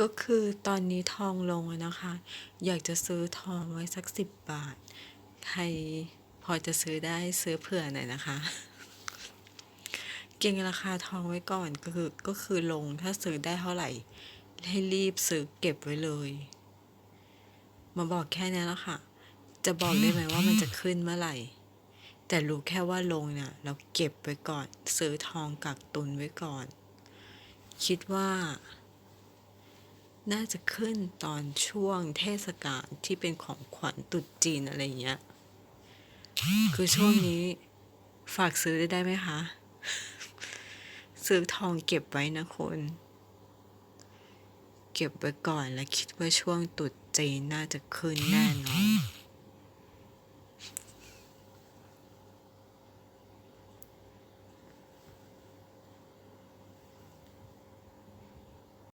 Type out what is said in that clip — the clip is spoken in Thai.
ก็คือตอนนี้ทองลงนะคะ อยากจะซื้อทองไว้สักสิบบาท ใครพอจะซื้อได้ซื้อเผื่อหน่อยนะคะ เก็งราคาทองไว้ก่อนก็คือก็คือลงถ้าซื้อได้เท่าไหร่ ให้รีบซื้อเก็บไว้เลย มาบอกแค่นี้แล้วค่ะ จะบอกได้ไหมว่ามันจะขึ้นเมื่อไหร่ แต่รู้แค่ว่าลงเนี่ยเราเก็บไว้ก่อน ซื้อทองกักตุนไว้ก่อน คิดว่า น่าจะขึ้นตอนช่วงเทศกาลที่เป็นของขวัญตรุษจีนอะไรเงี้ย คือช่วงนี้ฝากซื้อได้ไหมคะ ซื้อทองเก็บไว้นะคนเก็บไว้ก่อนแล้วคิดว่าช่วงตรุษจีนน่าจะขึ้นแน่นอน